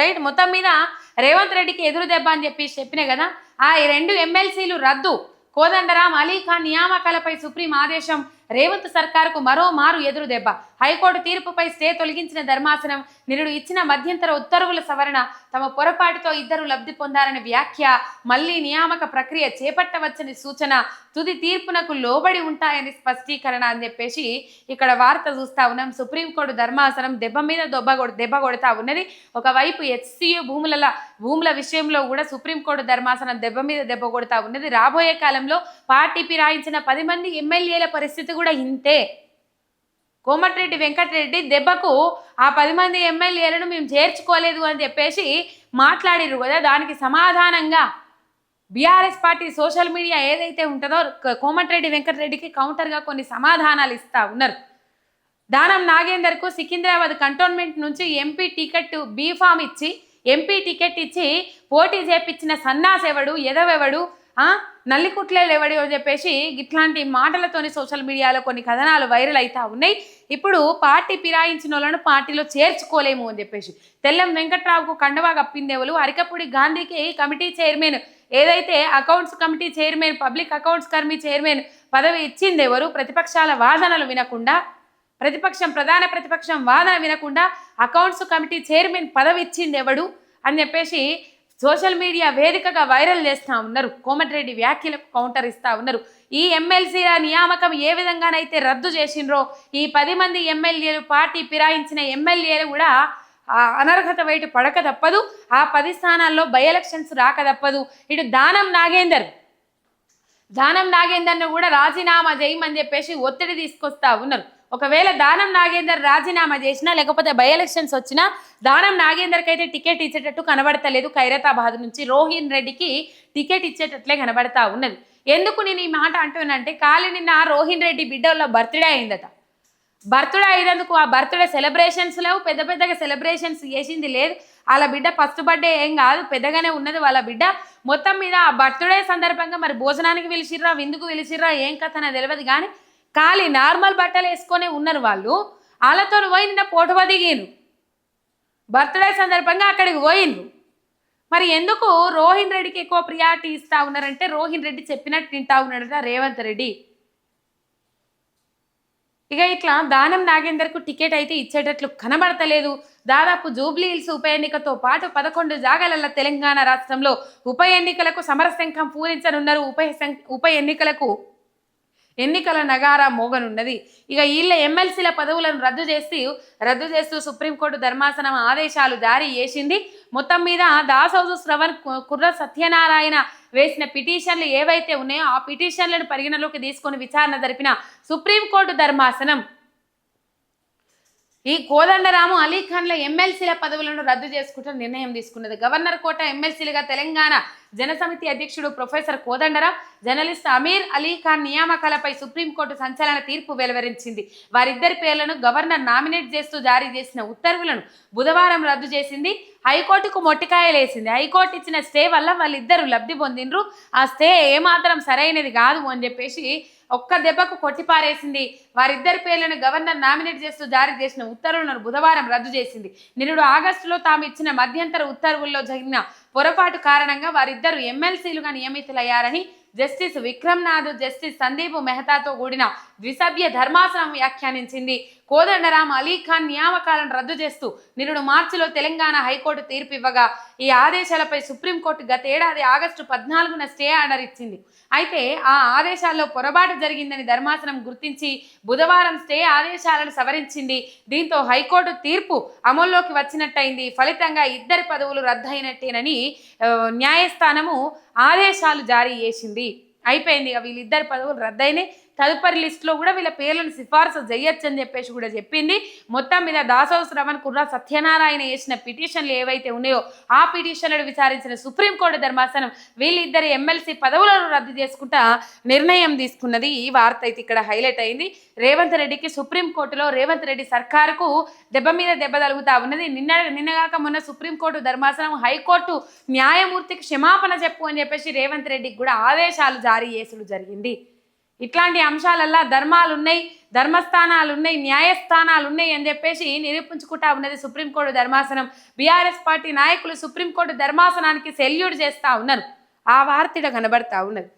Right? మొత్తం మీద రేవంత్ రెడ్డికి ఎదురు దెబ్బ అని చెప్పి చెప్పినాయి కదా ఆ ఈ రెండు ఎమ్మెల్సీలు రద్దు. కోదండరాం అలీ ఖాన్ నియామకాలపై సుప్రీం ఆదేశం రేవంత్ సర్కారుకు మరో మారు ఎదురు దెబ్బ. హైకోర్టు తీర్పుపై స్టే తొలగించిన ధర్మాసనం నిరుడు ఇచ్చిన మధ్యంతర ఉత్తర్వుల సవరణ తమ పొరపాటుతో ఇద్దరు లబ్ధి పొందారని వ్యాఖ్య మళ్ళీ నియామక ప్రక్రియ చేపట్టవచ్చని సూచన తుది తీర్పునకు లోబడి ఉంటాయని స్పష్టీకరణ అని చెప్పేసి ఇక్కడ వార్త చూస్తా ఉన్నాం. సుప్రీంకోర్టు ధర్మాసనం దెబ్బ మీద దెబ్బ దెబ్బ కొడతా ఉన్నది. ఒకవైపు హెచ్సియు భూముల భూముల విషయంలో కూడా సుప్రీంకోర్టు ధర్మాసనం దెబ్బ మీద దెబ్బ కొడతా ఉన్నది. రాబోయే కాలంలో పార్టీ రాయించిన పది మంది ఎమ్మెల్యేల పరిస్థితి కూడా ఇంతే. కోమటిరెడ్డి వెంకటరెడ్డి దెబ్బకు ఆ పది మంది ఎమ్మెల్యేలను మేము చేర్చుకోలేదు అని చెప్పేసి మాట్లాడిరు కదా. దానికి సమాధానంగా బీఆర్ఎస్ పార్టీ సోషల్ మీడియా ఏదైతే ఉంటుందో కోమటిరెడ్డి వెంకటరెడ్డికి కౌంటర్గా కొన్ని సమాధానాలు ఇస్తా ఉన్నారు. దానం నాగేందర్కు సికింద్రాబాద్ కంటోన్మెంట్ నుంచి ఎంపీ టికెట్ బీఫామ్ ఇచ్చి ఎంపీ టికెట్ ఇచ్చి పోటీ చేపించిన సన్నాసెవడు ఎదవెవడు నల్లికుట్లే నల్లికుట్లేలు అని చెప్పేసి ఇట్లాంటి మాటలతోని సోషల్ మీడియాలో కొన్ని కథనాలు వైరల్ అవుతా ఉన్నాయి. ఇప్పుడు పార్టీ పిరాయించిన వాళ్ళను పార్టీలో చేర్చుకోలేము అని చెప్పేసి. తెల్లం వెంకట్రావుకు కండవా కప్పిందేవులు అరికపూడి గాంధీకి కమిటీ చైర్మన్. ఏదైతే accounts committee chairman public accounts committee chairman పదవి ఇచ్చిందెవరు ప్రతిపక్షాల వాదనలు వినకుండా ప్రతిపక్షం ప్రధాన ప్రతిపక్షం వాదన వినకుండా అకౌంట్స్ కమిటీ చైర్మన్ పదవి ఇచ్చింది ఎవడు? అని చెప్పేసి సోషల్ మీడియా వేదికగా వైరల్ చేస్తూ ఉన్నారు. కోమటిరెడ్డి వ్యాఖ్యలకు కౌంటర్ ఇస్తా ఉన్నారు. ఈ ఎమ్మెల్సీల నియామకం ఏ విధంగానైతే రద్దు చేసిండ్రో ఈ పది మంది ఎమ్మెల్యేలు పార్టీ ఫిరాయించిన ఎమ్మెల్యేలు కూడా ఆ అనర్హత వైపు పడక తప్పదు. ఆ పది స్థానాల్లో బై ఎలక్షన్స్ రాక తప్పదు. ఇటు దానం నాగేందర్. దానం నాగేందర్ను కూడా రాజీనామా చేయమని చెప్పేసి ఒత్తిడి తీసుకొస్తా ఉన్నారు. ఒకవేళ దానం నాగేందర్ రాజీనామా చేసినా లేకపోతే బై ఎలక్షన్స్ వచ్చినా దానం నాగేందర్కి అయితే టికెట్ ఇచ్చేటట్టు కనబడతలేదు ఖైరతాబాద్ నుంచి. రోహిన్ రెడ్డికి టికెట్ ఇచ్చేటట్లే కనబడతా ఉన్నది. ఎందుకు నేను ఈ మాట అంటున్నానంటే కాలి నిన్న రోహిన్ రెడ్డి బిడ్డల్లో బర్త్డే అయిందట. బర్త్డే అయినందుకు ఆ బర్త్డే సెలబ్రేషన్స్ లేవు పెద్ద పెద్దగా సెలబ్రేషన్స్ చేసింది లేదు. వాళ్ళ బిడ్డ ఫస్ట్ బర్త్డే ఏం కాదు పెద్దగానే ఉన్నది వాళ్ళ బిడ్డ. మొత్తం మీద ఆ బర్త్డే సందర్భంగా మరి భోజనానికి పిలిచిర్రా విందుకు పిలిచిర్రా ఏం కథ అని తెలియదు కానీ ఖాళీ నార్మల్ బట్టలు వేసుకొని ఉన్నారు వాళ్ళు వాళ్ళతో పోయి నిన్న పోటువ దిగిరు బర్త్డే సందర్భంగా అక్కడికి పోయిండ్రు. మరి ఎందుకు రోహిన్ రెడ్డికి ఎక్కువ ప్రియారిటీ ఇస్తా ఉన్నారంటే రోహిన్ రెడ్డి చెప్పినట్టు తింటా ఉన్నాడట రేవంత్ రెడ్డి. ఇక ఇట్లా దానం నాగేందర్కు టికెట్ అయితే ఇచ్చేటట్లు కనబడతలేదు. దాదాపు జూబ్లీ హిల్స్ ఉప ఎన్నికతో పాటు పదకొండు జాగాలల్లో తెలంగాణ రాష్ట్రంలో ఉప ఎన్నికలకు సమరశంఖం పూరించనున్నారు ఉప సం- ఉప ఎన్నికలకు. ఎన్నికల నగారా మోగనున్నది. ఇక వీళ్ళ ఎమ్మెల్సీల పదవులను రద్దు చేసి రద్దు చేస్తూ సుప్రీంకోర్టు ధర్మాసనం ఆదేశాలు జారీ చేసింది. మొత్తం మీద దాసౌజు శ్రవణ్ కుర్ర సత్యనారాయణ వేసిన పిటిషన్లు ఏవైతే ఉన్నాయో ఆ పిటిషన్లను పరిగణలోకి తీసుకొని విచారణ జరిపిన సుప్రీంకోర్టు ధర్మాసనం. ఈ కోదండరాము అలీఖాన్ల ఎమ్మెల్సీల పదవులను రద్దు చేసుకుంటూ నిర్ణయం తీసుకున్నది. గవర్నర్ కోట ఎమ్మెల్సీలుగా తెలంగాణ జనసమితి అధ్యక్షుడు ప్రొఫెసర్ కోదండరాం జర్నలిస్ట్ అమీర్ అలీఖాన్ నియామకాలపై సుప్రీంకోర్టు సంచలన తీర్పు వెలువరించింది. వారిద్దరి పేర్లను గవర్నర్ నామినేట్ చేస్తూ జారీ చేసిన ఉత్తర్వులను బుధవారం రద్దు చేసింది. హైకోర్టుకు మొట్టికాయలేసింది. హైకోర్టు ఇచ్చిన స్టే వల్ల వాళ్ళిద్దరూ లబ్ధి పొందిండ్రు. ఆ స్టే ఏమాత్రం సరైనది కాదు అని చెప్పేసి ఒక్క దెబ్బకు కొట్టిపారేసింది వారిద్దరి పేర్లను గవర్నర్ నామినేట్ చేస్తూ జారీ చేసిన ఉత్తర్వులను బుధవారం రద్దు చేసింది. నిరుడు ఆగస్టులో తాము ఇచ్చిన మధ్యంతర ఉత్తర్వుల్లో జరిగిన పొరపాటు కారణంగా వారిద్దరు ఎమ్మెల్సీలుగా నియమితులయ్యారని జస్టిస్ విక్రమ్నాథ్ జస్టిస్ సందీప్ మెహతాతో కూడిన ద్విసభ్య ధర్మాసనం వ్యాఖ్యానించింది. కోదండరాం అలీ ఖాన్ నియామకాలను రద్దు చేస్తూ నిరుడు మార్చిలో తెలంగాణ హైకోర్టు తీర్పు ఇవ్వగా ఈ ఆదేశాలపై సుప్రీంకోర్టు గతేడాది ఆగస్టు పద్నాలుగున స్టే ఆర్డర్ ఇచ్చింది. అయితే ఆ ఆదేశాల్లో పొరపాటు జరిగిందని ధర్మాసనం గుర్తించి బుధవారం స్టే ఆదేశాలను సవరించింది. దీంతో హైకోర్టు తీర్పు అమల్లోకి వచ్చినట్టయింది. ఫలితంగా ఇద్దరి పదవులు రద్దయినట్టేనని న్యాయస్థానము ఆదేశాలు జారీ చేసింది. అయిపోయింది ఇక వీళ్ళిద్దరి పదవులు రద్దయినాయి. తదుపరి లిస్టులో కూడా వీళ్ళ పేర్లను సిఫార్సు చేయొచ్చు అని చెప్పేసి కూడా చెప్పింది. మొత్తం మీద దాసోస్ శ్రవణ్ కుర్రా సత్యనారాయణ వేసిన పిటిషన్లు ఏవైతే ఉన్నాయో ఆ పిటిషన్లను విచారించిన సుప్రీంకోర్టు ధర్మాసనం వీళ్ళిద్దరి ఎమ్మెల్సీ పదవులను రద్దు చేసుకుంటా నిర్ణయం తీసుకున్నది. ఈ వార్త అయితే ఇక్కడ హైలైట్ అయింది. రేవంత్ రెడ్డికి సుప్రీంకోర్టులో రేవంత్ రెడ్డి సర్కారుకు దెబ్బ మీద దెబ్బ తలుగుతా ఉన్నది. నిన్న నిన్నగాక మొన్న సుప్రీంకోర్టు ధర్మాసనం హైకోర్టు న్యాయమూర్తికి క్షమాపణ చెప్పు అని చెప్పేసి రేవంత్ రెడ్డికి కూడా ఆదేశాలు జారీ చేసుడు జరిగింది. ఇట్లాంటి అంశాలల్లా ధర్మాలు ఉన్నాయి ధర్మస్థానాలు ఉన్నాయి న్యాయస్థానాలు ఉన్నాయి అని చెప్పేసి నిరూపించుకుంటా ఉన్నది సుప్రీంకోర్టు ధర్మాసనం. బీఆర్ఎస్ పార్టీ నాయకులు సుప్రీంకోర్టు ధర్మాసనానికి సెల్యూట్ చేస్తా ఉన్నారు. ఆ వార్త కనబడతా ఉన్నది.